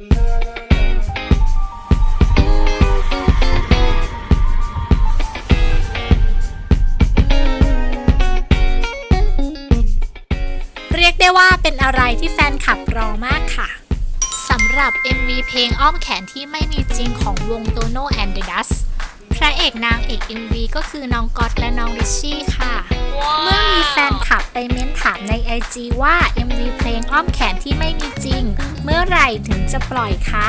เรียกได้ว่าเป็นอะไรที่แฟนคลับรอมากค่ะสำหรับ MV เพลงอ้อมแขนที่ไม่มีจริงของวงโตโน่แอนเดดัสพระเอกนางเอก MV ก็คือน้องก๊อตและน้องริชชี่ เม้นถามใน IG ว่า MV เพลงอ้อมแขนที่ไม่มีจริง เมื่อไหร่ถึงจะปล่อยคะ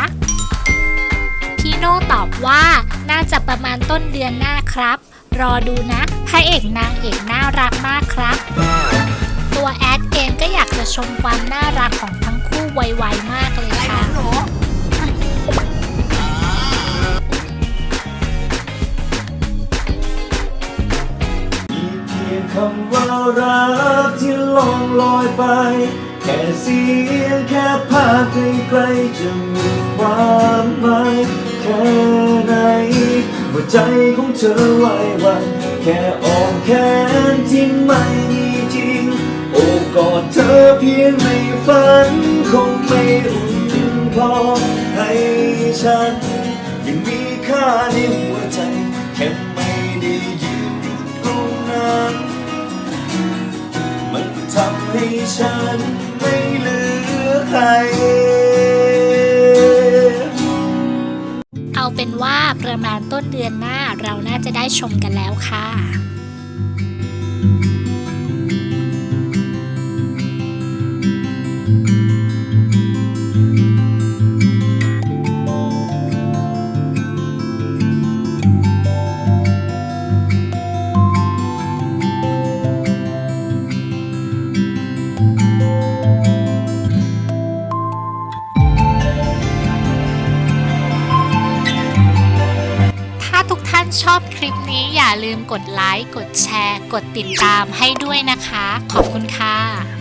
พี่โน่ตอบว่าน่าจะประมาณต้นเดือนหน้าครับ รอดูนะพระเอกนางเอกน่ารักมากครับ ตัวแอดเองก็อยากจะชมความน่ารักของทั้งคู่ไวๆ คำว่ารักที่ลองลอยไป แค่เสียงแค่ภาพไกลๆจะมีความหมายแค่ไหนหัวใจของเธอไหวหวันแค่อ้อมแขนที่ไม่มีจริง โอ้กอดเธอเพียงในฝันคงไม่อุ่นพอให้ฉันยังมีค่าใน ฉันไม่เหลือใคร เอาเป็นว่าประมาณต้นเดือนหน้าเราน่าจะได้ชมกันแล้วค่ะ ชอบคลิปนี้อย่าลืมกดไลค์ กดแชร์ กดติดตามให้ด้วยนะคะ ขอบคุณค่ะ